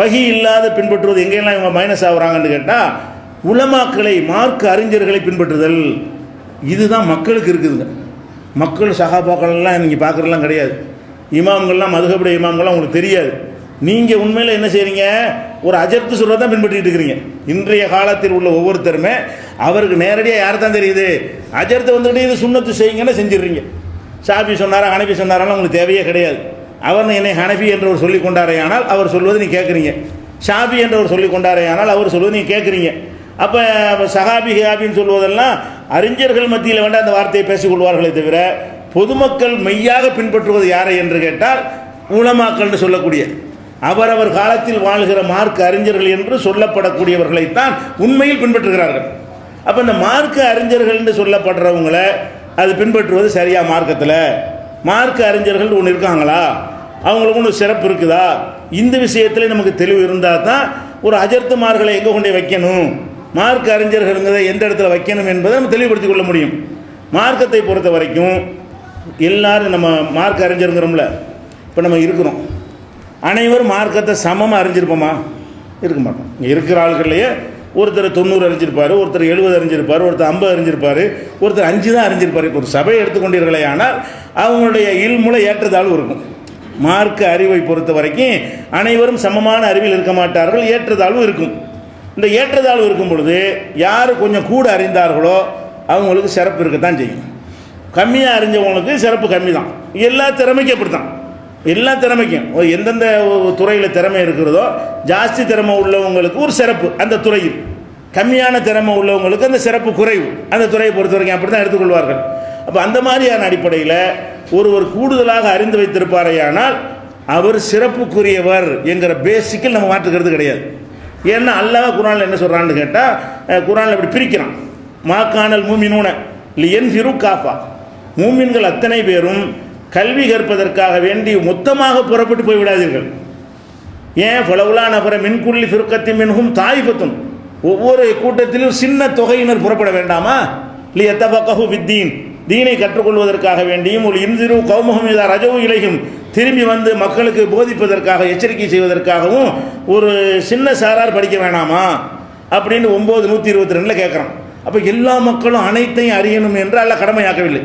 வகி இல்லாத பின்பற்றுவது எங்கெல்லாம் இவங்க மைனஸ் ஆகுறாங்கன்னு கேட்டால் உலமாக்களை மார்க்க அறிஞர்களை பின்பற்றுதல். இதுதான் மக்களுக்கு இருக்குதுங்க. மக்கள் சகாபாக்கள்லாம் நீங்கள் பார்க்குறலாம் கிடையாது. இமாம்கள்லாம் மதுகபுடைய இமாம்கள்லாம் உங்களுக்கு தெரியாது. நீங்கள் உண்மையில் என்ன செய்கிறீங்க ஒரு அஜர்த்து சொல்ல தான் பின்பற்றிட்டு இருக்கிறீங்க. இன்றைய காலத்தில் உள்ள ஒவ்வொருத்தருமே அவருக்கு நேரடியாக யார் தான் தெரியுது? அஜர்த்தை வந்துட்டு இது சுண்ணத்து செய்யுங்கன்னு செஞ்சிடுறீங்க. சாபி சொன்னாரா அனுப்பி சொன்னாரான்னு உங்களுக்கு தேவையே கிடையாது. அவர் என்னை ஹனபி என்றவர் சொல்லி கொண்டாரேயானால் அவர் சொல்வது நீ கேட்குறீங்க. ஷாபி என்றவர் சொல்லி கொண்டாரேயானால் அவர் சொல்வது நீ கேட்குறீங்க. அப்போ சஹாபி ஹியாபின்னு சொல்வதெல்லாம் அறிஞர்கள் மத்தியில் வேண்டாம் அந்த வார்த்தையை பேசிக்கொள்வார்களே தவிர பொதுமக்கள் மெய்யாக பின்பற்றுவது யாரை என்று கேட்டால் உளமாக்கள்னு சொல்லக்கூடிய அவரவர் காலத்தில் வாழ்கிற மார்க் அறிஞர்கள் என்று சொல்லப்படக்கூடியவர்களைத்தான் உண்மையில் பின்பற்றுகிறார்கள். அப்போ இந்த மார்க்க அறிஞர்கள் என்று சொல்லப்படுறவங்களை அது பின்பற்றுவது சரியா மார்க்கத்தில்? மார்க்க அறிஞர்கள் ஒன்று இருக்காங்களா? அவங்களுக்கு ஒன்று சிறப்பு இருக்குதா? இந்த விஷயத்தில் நமக்கு தெளிவு இருந்தால் தான் ஒரு அஜர்த்துமார்களை எங்கே கொண்டு வைக்கணும்? மார்க்க அறிஞர்கள்ங்கிறத எந்த இடத்துல வைக்கணும் என்பதை நம்ம தெளிவுபடுத்திக் கொள்ள முடியும். மார்க்கத்தை பொறுத்த வரைக்கும் எல்லாரும் நம்ம மார்க் அறிஞருங்கிறோம்ல இப்போ நம்ம இருக்கிறோம். அனைவரும் மார்க்கத்தை சமமாக அறிஞ்சிருப்போமா? இருக்க மாட்டோம். இங்கே இருக்கிற ஆள்கள்லையே ஒருத்தர் தொண்ணூறு அறிஞ்சிருப்பார் ஒருத்தர் எழுபது அறிஞ்சிருப்பார் ஒருத்தர் ஐம்பது அறிஞ்சிருப்பார் ஒருத்தர் அஞ்சு தான் அறிஞ்சிருப்பார். இப்போ ஒரு சபையை எடுத்துக்கொண்டீர்களே ஆனால் அவங்களுடைய இல்முளை ஏற்றத்தாழ்வு இருக்கும். மார்க்க அறிவை பொறுத்த வரைக்கும் அனைவரும் சமமான அறிவில் இருக்க மாட்டார்கள் ஏற்றத்தாழ்வு இருக்கும். இந்த ஏற்றத்தாழ்வு இருக்கும் பொழுது யார் கொஞ்சம் கூட அறிந்தார்களோ அவங்களுக்கு சிறப்பு இருக்கத்தான் செய்யும். கம்மியாக அறிஞ்சவங்களுக்கு சிறப்பு கம்மி தான் எல்லா திறமைக்கும் அப்படி தான் எல்லா திறமைக்கும். எந்தெந்த துறையில் திறமை இருக்கிறதோ ஜாஸ்தி திறமை உள்ளவங்களுக்கு ஒரு சிறப்பு அந்த துறையில். கம்மியான திறமை உள்ளவங்களுக்கு அந்த சிறப்பு குறைவு. அந்த துறையை பொறுத்த வரைக்கும் அப்படி தான் எடுத்துக்கொள்வார்கள். அப்போ அந்த மாதிரியான அடிப்படையில் ஒருவர் கூடுதலாக அறிந்து வைத்திருப்பாரையானால் அவர் சிறப்புக்குரியவர் என்கிற பேசிக்கில் நம்ம மாற்றுக்கிறது கிடையாது. ஏன்னா அல்லாஹ் குரானில் என்ன சொல்கிறான்னு கேட்டால் குரானில் இப்படி பிரிக்கிறான். மாக்கானல் மூமினூன லியன் ஃபிரு காஃபா. மூமின்கள் அத்தனை பேரும் கல்வி கற்பதற்காக வேண்டி மொத்தமாக புறப்பட்டு போய்விடாதீர்கள் ஏன்? ஃபலவுலா நபர மின்குள்ளி ஃபிருக்கத்தி மின்ஹும் தாய்பத்தும் ஒவ்வொரு கூட்டத்திலும் சின்ன தொகையினர் புறப்பட வேண்டாமா? லி எத்தபக்கஹு வித்தீன் தீனை கற்றுக்கொள்வதற்காக வேண்டியும் ஒரு இந்திரு கௌமுகம் இதா ரஜவு இலையும் திரும்பி வந்து மக்களுக்கு போதிப்பதற்காக எச்சரிக்கை செய்வதற்காகவும் ஒரு சின்ன சாரார் படிக்க வேணாமா? அப்படின்னு ஒம்பது நூற்றி இருபத்தி ரெண்டில் கேட்குறான் அப்போ எல்லா மக்களும் அனைத்தையும் அறியணும் என்று அல்ல கடமையாக்கவில்லை.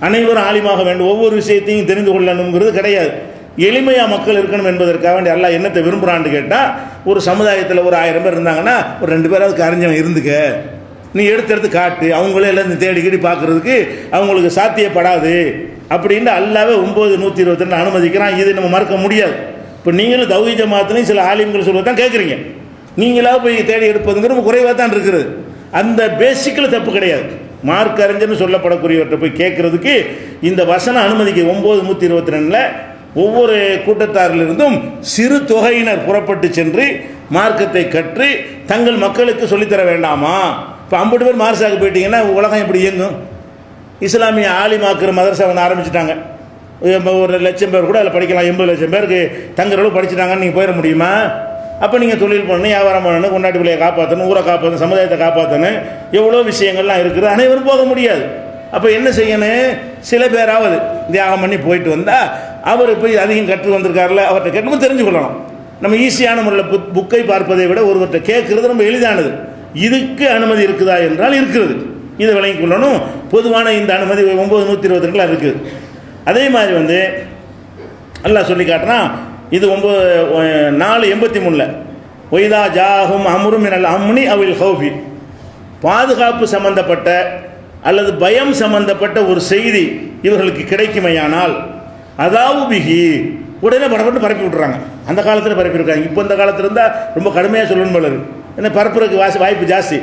அனைவரும் ஆலிமாக வேண்டும். ஒவ்வொரு விஷயத்தையும் தெரிந்து கொள்ளணுங்கிறது கிடையாது. எளிமையாக மக்கள் இருக்கணும் என்பதற்காக வேண்டி எல்லாம் என்னத்தை விரும்புகிறான்னு கேட்டால் ஒரு சமுதாயத்தில் ஒரு ஆயிரம் பேர் இருந்தாங்கன்னா ஒரு ரெண்டு பேராவது கரைஞ்சவன் இருந்துக்க. நீ எடுத்து எடுத்து காட்டு. அவங்களே எல்லாம் இந்த தேடி கீடி பார்க்குறதுக்கு அவங்களுக்கு சாத்தியப்படாது. அப்படின்னு அல்லாவே ஒம்பது நூற்றி இருபத்தி ரெண்டு அனுமதிக்கிறான். இது நம்ம மறக்க முடியாது. இப்போ நீங்களும் தௌஹி ஜமாத்துலையும் சில ஆலிம்கள் சொல்ல தான் கேட்குறீங்க நீங்களாக போய் தேடி எடுப்பதுங்கிற குறைவாக தான் இருக்கிறது அந்த பேசிக்கில் தப்பு கிடையாது. மார்க் அறிஞர்னு சொல்லப்படக்கூடியவற்றை போய் கேட்குறதுக்கு இந்த வசனம் அனுமதிக்க ஒம்பது நூற்றி இருபத்தி ரெண்டில் ஒவ்வொரு கூட்டத்தாரிலிருந்தும் சிறு தொகையினர் புறப்பட்டு சென்று மார்க்கத்தை கற்று தங்கள் மக்களுக்கு சொல்லித்தர வேண்டாமா? இப்போ ஐம்பது பேர் மார்சாக்கு போயிட்டீங்கன்னா உலகம் எப்படி இயங்கும்? இஸ்லாமிய ஆலிமாக்கிற மதரசா ஒன்று ஆரம்பிச்சிட்டாங்க. ஒரு லட்சம் பேர் கூட அதில் படிக்கலாம். எண்பது லட்சம் பேருக்கு தங்குற அளவு படிச்சிட்டாங்கன்னு நீங்கள் போயிட முடியுமா? அப்போ நீங்கள் தொழில் பண்ணணும் வியாபாரம் பண்ணணும் கொண்டாட்டி பிள்ளையை காப்பாற்றணும் ஊரை காப்பாற்றணும் சமுதாயத்தை காப்பாற்றணும் எவ்வளோ விஷயங்கள்லாம் இருக்குது. அனைவரும் போக முடியாது. அப்போ என்ன செய்யணும்? சில பேராவது தியாகம் பண்ணி போயிட்டு வந்தால் அவர் போய் அதிகம் கற்று வந்திருக்காருல அவர்கிட்ட கேட்கணும் தெரிஞ்சு கொள்ளணும் நம்ம ஈஸியான முறையில் புக் புக்கை பார்ப்பதை விட ஒருவர்கிட்ட கேட்குறது ரொம்ப எளிதானது. இதுக்கு அனுமதி இருக்குதா என்றால் இருக்கிறது இதை விளங்கிக் கொள்ளணும். பொதுவான இந்த அனுமதி ஒம்பது நூற்றி இருபத்தி ரெண்டில் இருக்குது. அதே மாதிரி வந்து எல்லாம் சொல்லி காட்டினா இது ஒம்பது நாலு எண்பத்தி மூணில். ஒய்தா ஜாகும் அமுரும் என அம்னி அவில் ஹௌஃபி. பாதுகாப்பு சம்பந்தப்பட்ட அல்லது பயம் சம்பந்தப்பட்ட ஒரு செய்தி இவர்களுக்கு கிடைக்குமையானால் அதாவது பிகி உடனே படப்பட்டு பரப்பி விட்றாங்க அந்த காலத்தில் பரப்பியிருக்காங்க. இப்போ இந்த காலத்தில் இருந்தால் ரொம்ப கடுமையாக சொல்லணும் போல இருக்கு. ஏன்னா பரப்புறதுக்கு வாசி வாய்ப்பு ஜாஸ்தி.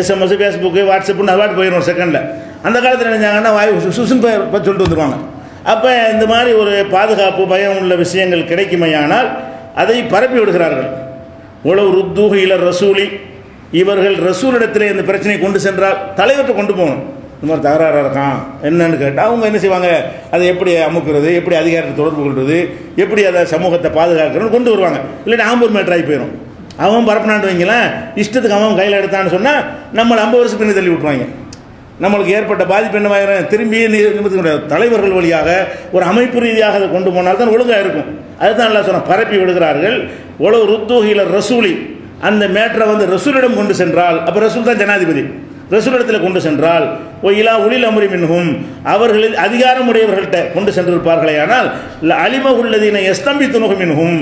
எஸ்எம்எஸ் ஃபேஸ்புக்கு வாட்ஸ்அப்புன்னு அது பாட்டு போயிடும் செகண்டில் அந்த காலத்தில் நினைச்சாங்கன்னா வாய் சுசுன்னு பேர் சொல்லிட்டு வந்துருவாங்க. அப்போ இந்த மாதிரி ஒரு பாதுகாப்பு பயம் உள்ள விஷயங்கள் கிடைக்குமையானால் அதை பரப்பி விடுகிறார்கள். உழவு ருத்தூக இளர் ரசூலி. இவர்கள் ரசூலிடத்தில் இந்த பிரச்சனையை கொண்டு சென்றால் தலைவர்கிட்ட கொண்டு போகணும். இந்த மாதிரி தகராறாக இருக்கான். என்னன்னு கேட்டால் அவங்க என்ன செய்வாங்க? அதை எப்படி அமுக்கிறது? எப்படி அதிகாரத்தை தொடர்பு கொள்வது எப்படி அதை சமூகத்தை பாதுகாக்கிறோன்னு கொண்டு வருவாங்க. இல்லாட்டி ஆம்பூர் மேட்ராகி போயிடும் அவன் பரப்புனான்னு வைங்களேன் இஷ்டத்துக்கு அவன் கையில் எடுத்தான்னு சொன்னால் நம்மளை ஐம்பது வருஷம் பின்னி தள்ளி விட்டுருவாங்க. நம்மளுக்கு ஏற்பட்ட பாதிப்பு என்னவாயிரம் திரும்பி நிமித்த தலைவர்கள் வழியாக ஒரு அமைப்பு ரீதியாக அதை கொண்டு போனால் தான் ஒழுங்காக இருக்கும். அதுதான் நல்லா சொன்ன பரப்பி விடுகிறார்கள். உளவு ருத்தூகில ரசூலி அந்த மேட்டரை வந்து ரசூலிடம் கொண்டு சென்றால் அப்போ ரசூல் தான் ஜனாதிபதி. ரசூலிடத்தில் கொண்டு சென்றால் ஒயிலா உளில் அமுரி மின்ஹும். அவர்களில் அதிகாரமுடையவர்கள்ட்ட கொண்டு சென்றிருப்பார்களே ஆனால் அலிம உள்ளதினை எஸ்தம்பி துணுகும் மின்ஹும்.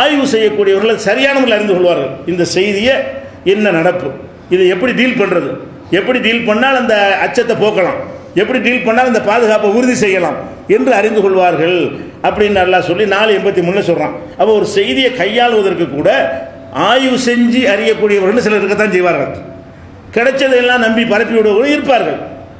ஆய்வு செய்யக்கூடியவர்கள் சரியான முறையில் அறிந்து கொள்வார்கள். இந்த செய்தியை என்ன நடப்பு? இதை எப்படி டீல் பண்ணுறது எப்படி டீல் பண்ணால் அந்த அச்சத்தை போக்கலாம்? எப்படி டீல் பண்ணால் அந்த பாதுகாப்பை உறுதி செய்யலாம் என்று அறிந்து கொள்வார்கள் அப்படின்னு நல்லா சொல்லி நாலு எண்பத்தி மூணில் சொல்கிறான் அப்போ ஒரு செய்தியை கையாளுவதற்கு கூட ஆய்வு செஞ்சு அறியக்கூடியவர்கள் சிலர் இருக்கத்தான் செய்வார்கள். கிடைச்சதையெல்லாம் நம்பி பரப்பி விடுவர்களும் இருப்பார்கள்.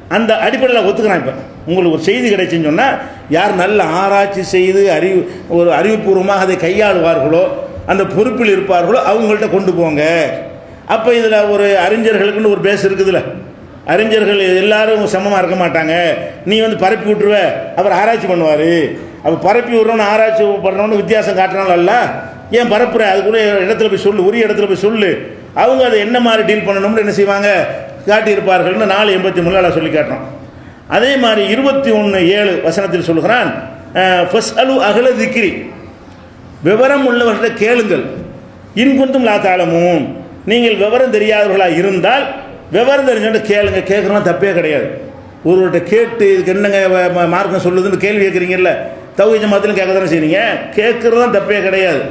அந்த அடிப்படையில் ஒத்துக்கிறான் இப்போ. உங்களுக்கு ஒரு செய்தி கிடைச்சுன்னு சொன்னால் யார் நல்ல ஆராய்ச்சி செய்து அறிவு ஒரு அறிவுபூர்வமாக அதை கையாளுவார்களோ அந்த பொறுப்பில் இருப்பார்களோ அவங்கள்ட்ட கொண்டு போங்க. அப்போ இதில் ஒரு அறிஞர்களுக்குன்னு ஒரு பேஸ் இருக்குதுல்ல அறிஞர்கள் எல்லாரும் சமமாக இருக்க மாட்டாங்க. நீ வந்து பரப்பி விட்டுருவ அவர் ஆராய்ச்சி பண்ணுவார். அப்போ பரப்பி விட்றோன்னு ஆராய்ச்சி பண்ணுறோன்னு வித்தியாசம் காட்டுறாலும் அல்ல ஏன் பரப்புற? அதுக்குள்ளே இடத்துல போய் சொல்லு உரிய இடத்துல போய் சொல்லு. அவங்க அதை என்ன மாதிரி டீல் பண்ணணும்னு என்ன செய்வாங்க? காட்டியிருப்பார்கள்னு நாலு எண்பத்தி மூணு சொல்லி காட்டுறோம். அதே மாதிரி இருபத்தி ஒன்று ஏழு வசனத்தில் சொல்கிறான் ஃபஸ் அலு அகல திக்ரி. விவரம் உள்ளவர்களை கேளுங்கள். இன்குந்தும் லாத்தாளமும் நீங்கள் விவரம் தெரியாதவர்களாக இருந்தால் விவரம் தெரிஞ்சவங்க கேளுங்க. கேட்குறோம் தப்பே கிடையாது. ஒருவர்கிட்ட கேட்டு இதுக்கு என்னங்க வ- மார்க்கம் சொல்லுதுன்னு கேள்வி கேட்குறீங்கல்ல தௌஹீத் ஜமாத்திலும் கேட்க தானே செய்றீங்க? கேட்குறது தான் தப்பே கிடையாது.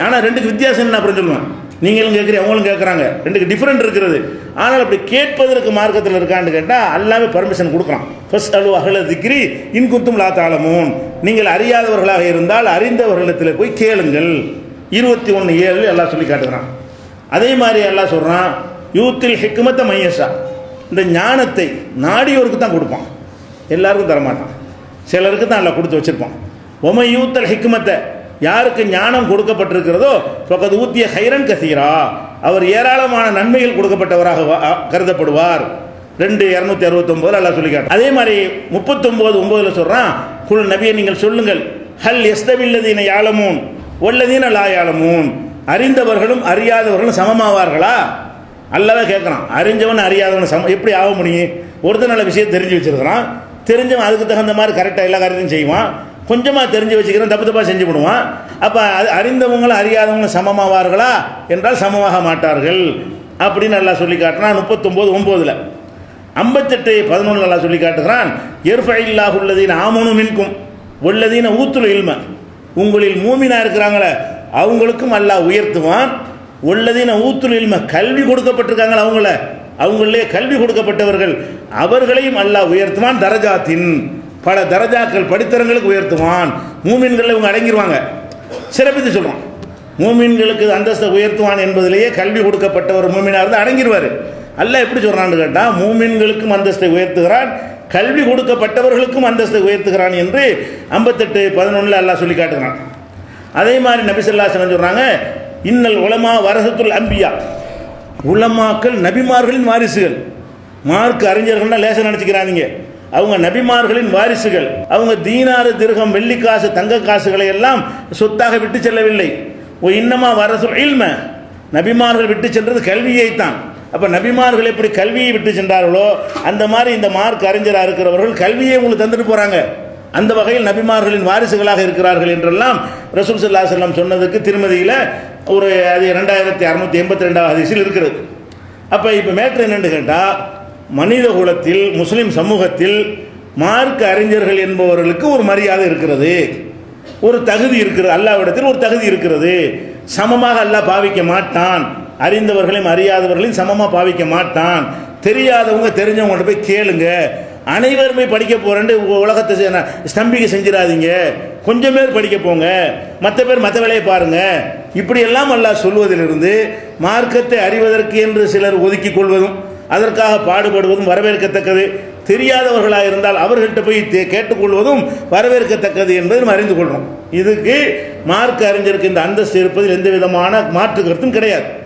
ஆனால் ரெண்டுக்கு வித்தியாசம் என்ன அப்புறம் சொல்லுவேன்? நீங்களும் கேட்குறீங்க அவங்களும் கேட்குறாங்க. ரெண்டுக்கு டிஃப்ரெண்ட் இருக்கிறது. ஆனால் அப்படி கேட்பதற்கு மார்க்கத்தில் இருக்கான்னு கேட்டால் எல்லாமே பர்மிஷன் கொடுக்குறான். ஃபர்ஸ்ட் அலு அகல திக்ரி இன்குத்தும் லாத்தாளமும் நீங்கள் அறியாதவர்களாக இருந்தால் அறிந்தவர்களிடத்தில் போய் கேளுங்கள். இருபத்தி ஒன்று ஏழு எல்லாம் சொல்லி காட்டுகிறான். அதே மாதிரி எல்லாம் சொல்கிறான் யூத்தில் ஹிக்மத்தை மையசா இந்த ஞானத்தை நாடியோருக்கு தான் கொடுப்பான். எல்லாருக்கும் தரமாட்டான். சிலருக்கு தான் எல்லாம் கொடுத்து வச்சிருப்பான். ஒமை யூத்தல் ஹிக்மத்தை யாருக்கு ஞானம் கொடுக்கப்பட்டிருக்கிறதோ பக்கத்து ஊத்திய ஹைரன் கசீரா அவர் ஏராளமான நன்மைகள் கொடுக்கப்பட்டவராக வா- கருதப்படுவார். ரெண்டு இரநூத்தி அறுபத்தொம்போது அல்லா சொல்லி அதே மாதிரி முப்பத்தொம்போது ஒம்போதில் சொல்கிறான் குல் நபியை நீங்கள் சொல்லுங்கள். ஹல் எஸ்தவில்லதீன யாழமூன் ஒல்லதீன லா யாழமூன் அறிந்தவர்களும் அறியாதவர்களும் சமமாவார்களா? அல்லவே கேட்குறான். அறிஞ்சவன் அறியாதவன் சம எப்படி ஆக முடியும்? ஒருத்தர் நல்ல விஷயம் தெரிஞ்சு வச்சிருக்கிறான். தெரிஞ்சவன் அதுக்கு தகுந்த மாதிரி கரெக்டாக எல்லா காரியத்தையும் செய்வான். கொஞ்சமாக தெரிஞ்சு வச்சுக்கிறேன் தப்பு தப்பாக செஞ்சு விடுவான். அப்போ அது அறிந்தவங்களும் அறியாதவங்களும் சமமாவார்களா? என்றால் சமமாக மாட்டார்கள். அப்படின்னு நல்லா சொல்லி காட்டுறான். முப்பத்தொம்போது ஒம்போதில். ஐம்பத்தெட்டு பதினொன்று நல்லா சொல்லி காட்டுகிறான். எர்ஃப இல்லாஹ் உள்ளதீன் ஆமனு மின்கும். உள்ளதீன ஊத்துல் இல்மை. உங்களில் மூமினா இருக்கிறாங்களே அவங்களுக்கும் அல்லாஹ் உயர்த்துவான். உள்ளதின ஊத்துல இல்மை கல்வி கொடுக்கப்பட்டிருக்காங்களே அவங்கள. அவங்களே கல்வி கொடுக்கப்பட்டவர்கள் அவர்களையும் அல்லாஹ் உயர்த்துவான். தரஜாத்தின். பல தரஜாக்கள் படித்தரங்களுக்கு உயர்த்துவான். மூமின்களில் இவங்க அடங்கிடுவாங்க சிறப்பித்து சொல்கிறான் மூமின்களுக்கு அந்தஸ்தை உயர்த்துவான் என்பதிலேயே கல்வி கொடுக்கப்பட்ட ஒரு மூமினாக இருந்து அடங்கிடுவார் அல்ல எப்படி சொல்கிறான்னு கேட்டால் மூமின்களுக்கும் அந்தஸ்தை உயர்த்துகிறான் கல்வி கொடுக்கப்பட்டவர்களுக்கும் அந்தஸ்தை உயர்த்துகிறான் என்று ஐம்பத்தெட்டு பதினொன்றில் அல்லாஹ் சொல்லி காட்டுகிறான். அதே மாதிரி நபிசல்லாசனம் சொல்கிறாங்க இன்னல் உலமா வரசத்துல் அம்பியா. உலமாக்கள் நபிமார்களின் வாரிசுகள். மார்க் அறிஞர்கள்னால் லேசம் நினச்சிக்கிறாங்க அவங்க நபிமார்களின் வாரிசுகள் அவங்க தீனாறு திருகம் வெள்ளி காசு தங்க காசுகளை எல்லாம் சொத்தாக விட்டு செல்லவில்லை. ஓ இன்னமா வர இல்ம? நபிமார்கள் விட்டு சென்றது கல்வியை தான் அப்போ நபிமார்கள் எப்படி கல்வியை விட்டு சென்றார்களோ அந்த மாதிரி இந்த மார்க் அறிஞராக இருக்கிறவர்கள் கல்வியை உங்களுக்கு தந்துட்டு போகிறாங்க அந்த வகையில் நபிமார்களின் வாரிசுகளாக இருக்கிறார்கள் என்றெல்லாம் ரசூல் சல்லா செல்லம் சொன்னதுக்கு திருமதியில் ஒரு அது ரெண்டாயிரத்தி அறுநூத்தி எண்பத்தி ரெண்டாவது ஹதீஸில் இருக்கிறது. அப்போ இப்போ மேட்ரு என்னென்னு கேட்டால் மனித குலத்தில் முஸ்லிம் சமூகத்தில் மார்க்க அறிஞர்கள் என்பவர்களுக்கு ஒரு மரியாதை இருக்கிறது. ஒரு தகுதி இருக்கிறது. அல்லாவிடத்தில் ஒரு தகுதி இருக்கிறது. சமமாக அல்லாஹ் பாவிக்க மாட்டான். அறிந்தவர்களையும் அறியாதவர்களையும் சமமாக பாவிக்க மாட்டான். தெரியாதவங்க தெரிஞ்சவங்கள்ட்ட போய் கேளுங்க. அனைவருமே படிக்க போறேன்னு உலகத்தை ஸ்தம்பிக்க செஞ்சிடாதீங்க. கொஞ்சம் பேர் படிக்க போங்க. மற்ற பேர் மற்ற வேலையை பாருங்க. இப்படியெல்லாம் அல்லாஹ் சொல்வதிலிருந்து மார்க்கத்தை அறிவதற்கு என்று சிலர் ஒதுக்கி கொள்வதும் அதற்காக பாடுபடுவதும் வரவேற்கத்தக்கது. தெரியாதவர்களாக இருந்தால் அவர்கள்ட்ட போய் தே- கேட்டுக்கொள்வதும் வரவேற்கத்தக்கது என்பதை நம்ம அறிந்து கொள்கிறோம் இதுக்கு மார்க்க அறிஞருக்கு இந்த அந்தஸ்து இருப்பதில் எந்த விதமான மாற்று கருத்தும் கிடையாது.